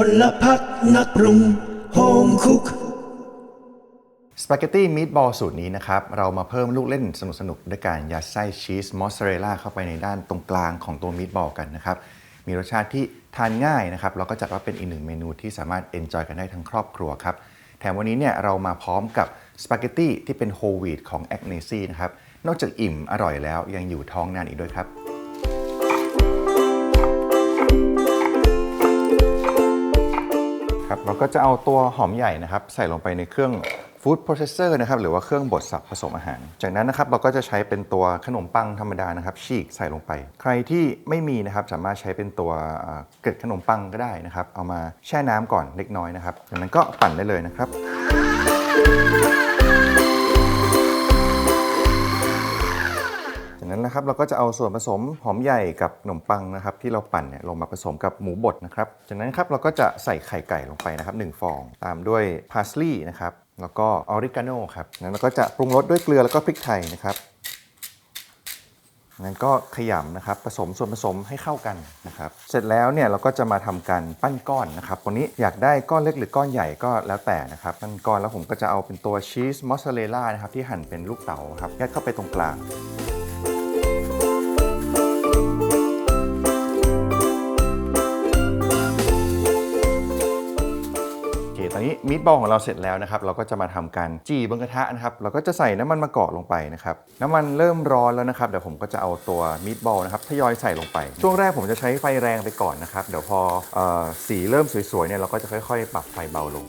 พลพักนักปรุงโฮมคุกสปาเกตตี้มีทบอลสูตรนี้นะครับ เรามาเพิ่มลูกเล่นสนุกๆ ด้วยการยัดไส้ชีสมอสซาเรลล่าเข้าไปในด้านตรงกลางของตัวมีทบอลกันนะครับ มีรสชาติที่ทานง่ายนะครับแล้วก็จัดว่าเป็นอีกหนึ่งเมนูที่สามารถเอนจอยกันได้ทั้งครอบครัวครับ แถมวันนี้เนี่ยเรามาพร้อมกับสปาเกตตี้ที่เป็นโฮลวีตของแอ g เนซีนะครับ นอกจากอิ่มอร่อยแล้วยังอยู่ท้องนานอีกด้วยครับ เราก็จะเอาตัวหอมใหญ่นะครับ ใส่ลงไปในเครื่องฟู้ดโปรเซสเซอร์นะครับหรือว่าเครื่องบดสับผสมอาหาร จากนั้นนะครับเราก็จะใช้เป็นตัวขนมปังธรรมดานะครับ ฉีกใส่ลงไป ใครที่ไม่มีนะครับสามารถใช้เป็นตัวเอ่อเกล็ดขนมปังก็ได้นะครับ เอามาแช่น้ำก่อนเล็กน้อยนะครับจากนั้นก็ปั่นได้เลยนะครับ จากนั้นนะครับเราก็จะเอาส่วนผสมหอมใหญ่กับขนมปังนะครับ ที่เราปั่นเนี่ยลงมาผสมกับหมูบดนะครับ จากนั้นครับเราก็จะใส่ไข่ไก่ลงไปนะครับ1ฟอง ตามด้วยพาสลีย์นะครับแล้วก็ออริกาโนครับจากนั้นเราก็จะปรุงรสด้วยเกลือแล้วก็พริกไทยนะครับนั้นก็ขยำนะครับผสมส่วนผสมให้เข้ากันนะครับ เสร็จแล้วเนี่ยเราก็จะมาทำการปั้นก้อนนะครับวันนี้อยากได้ก้อนเล็กหรือก้อนใหญ่ก็แล้วแต่นะครับปั้นก้อนแล้วผมก็จะเอาเป็นตัวชีสมอสซาเรลล่านะครับที่หั่นเป็นลูกเต๋าครับยัดเข้าไปตรงกลาง อเคตอนนี้มีดบอลของเราเสร็จแล้วนะครับ เราก็จะมาทำการจีบนกระทะนะครับ เราก็จะใส่น้ำมันมะกอกลงไปนะครับ น้ำมันเริ่มร้อนแล้วนะครับ เดี๋ยวผมก็จะเอาตัวมีดบอลนะครับทยอยใส่ลงไป ช่วงแรกผมจะใช้ไฟแรงไปก่อนนะครับ เดี๋ยวพอออสีเริ่มสวยๆเนี่ยเราก็จะค่อยๆ ปรับไฟเบาลง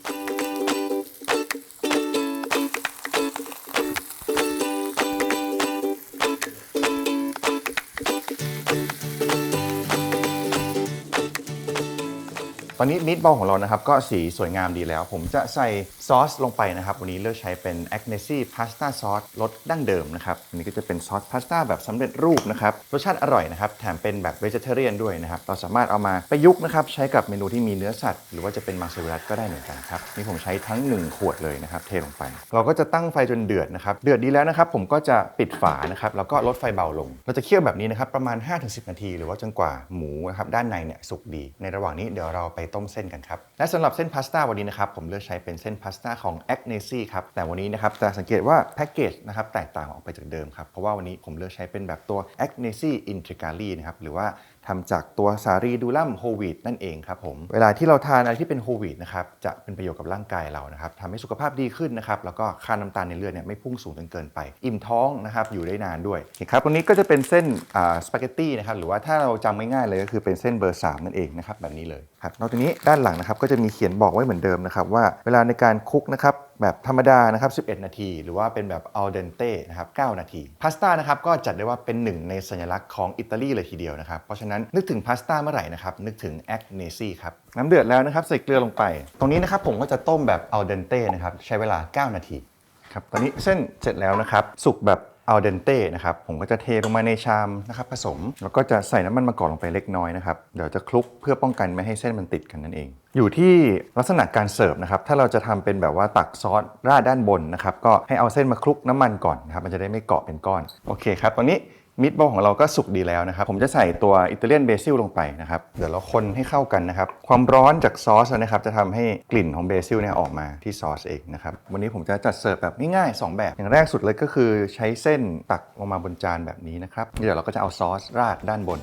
ตอนนี้มิตบอลของเรานะครับก็สีสวยงามดีแล้ว ผมจะใส่ซอสลงไปนะครับ วันนี้เลือกใช้เป็น a g n e s i Pasta Sauce รสดั้งเดิมนะครับอันนี้ก็จะเป็นซอสพาสต้าแบบสำเร็จรูปนะครับ รสชาติอร่อยนะครับ แถมเป็นแบบเวจเทเรียนด้วยนะครับ เราสามารถเอามาประยุกต์นะครับ ใช้กับเมนูที่มีเนื้อสัตว์ หรือว่าจะเป็นมาเซรัสก็ได้เหมือนกันครับ นี่ผมใช้ทั้ง 1 ขวดเลยนะครับ เทลงไป เราก็จะตั้งไฟจนเดือดนะครับ เดือดดีแล้วนะครับ ผมก็จะปิดฝานะครับ แล้วก็ลดไฟเบาลง เราจะเคี่ยวแบบนี้นะครับ ประมาณ 5-10 นาที หรือว่าจนกว่าหมูนะครับด้านในเนี่ยสุกดี ในระหว่างนี้เดี๋ยวเราไปต้มเส้นกันครับ และสำหรับเส้นพาสต้าวันนี้นะครับผมเลือกใช้เป็นเส้นพาสต้าของ a g n e s i ครับ แต่วันนี้นะครับจะสังเกตว่าแพ็กเกจนะครับแตกต่างออกไปจากเดิมครับ เพราะว่าวันนี้ผมเลือกใช้เป็นแบบตัว a g n e s i Integrali นะครับหรือว่า ทำจากตัวสารีดูลัมโฮวีตนั่นเองครับผม เวลาที่เราทานอะไรที่เป็นโฮวีตนะครับจะเป็นประโยชน์กับร่างกายเรานะครับทำให้สุขภาพดีขึ้นนะครับแล้วก็ค่าน้ำตาลในเลือดเนี่ยไม่พุ่งสูงจนเกินไป อิ่มท้องนะครับอยู่ได้นานด้วยคครับวันนี้ก็จะเป็นเส้นสปาเกตตี้นะครับหรือว่าถ้าเราจำง่ายๆเลยก็คือเป็นเส้นเบอร์3นั่นเองนะครับแบบนี้เลยครับนอกจากนี้ด้านหลังนะครับก็จะมีเขียนบอกไว้เหมือนเดิมนะครับว่าเวลาในการคุกนะครับ แบบธรรมดานะครับ 11 นาที หรือว่าเป็นแบบ al dente นะครับ9นาที พาสต้านะครับก็จัดได้ว่าเป็นหนึ่งในสัญลักษณ์ของอิตาลีเลยทีเดียวนะครับ เพราะฉะนั้นนึกถึงพาสต้าเมื่อไหร่นะครับ นึกถึงอัคเนซี่ครับ น้ำเดือดแล้วนะครับ ใส่เกลือลงไป ตรงนี้นะครับผมก็จะต้มแบบ al dente นะครับ ใช้เวลา 9 นาที ครับ ตอนนี้เส้นเสร็จแล้วนะครับ สุกแบบ อัลเดนเต้นะครับผมก็จะเทลงมาในชามนะครับผสม แล้วก็จะใส่น้ำมันมะกอกลงไปเล็กน้อยนะครับเดี๋ยวจะคลุกเพื่อป้องกันไม่ให้เส้นมันติดกันนั่นเอง อยู่ที่ลักษณะการเสิร์ฟนะครับถ้าเราจะทำเป็นแบบว่าตักซอสราดด้านบนนะครับก็ให้เอาเส้นมาคลุกน้ำมันก่อนนะครับมันจะได้ไม่เกาะเป็นก้อนโอเคครับตอนนี้ มิตบอลของเราก็สุกดีแล้วนะครับ ผมจะใส่ตัวอิตาเลียนเบซิลลงไปนะครับ เดี๋ยวเราคนให้เข้ากันนะครับ ความร้อนจากซอสนะครับจะทำให้กลิ่นของเบซิลเนี่ยออกมาที่ซอสเองนะครับ วันนี้ผมจะจัดเสิร์ฟแบบง่ายๆ 2 แบบ อย่างแรกสุดเลยก็คือใช้เส้นตักลงมาบนจานแบบนี้นะครับ เดี๋ยวเราก็จะเอาซอสราดด้านบน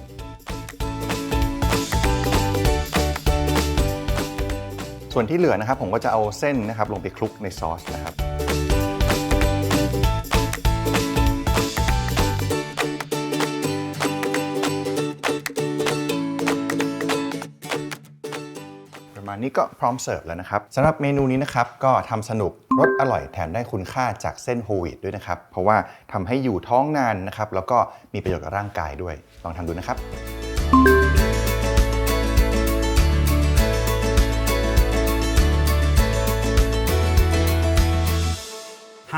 ส่วนที่เหลือนะครับผมก็จะเอาเส้นนะครับลงไปคลุกในซอสนะครับ มาณนี้ก็พร้อมเสิร์ฟแล้วนะครับสำหรับเมนูนี้นะครับก็ทำสนุกรสอร่อยแถมได้คุณค่าจากเส้นโฮลวีตด้วยนะครับ เพราะว่าทำให้อยู่ท้องนานนะครับแล้วก็มีประโยชน์กับร่างกายด้วย ลองทำดูนะครับ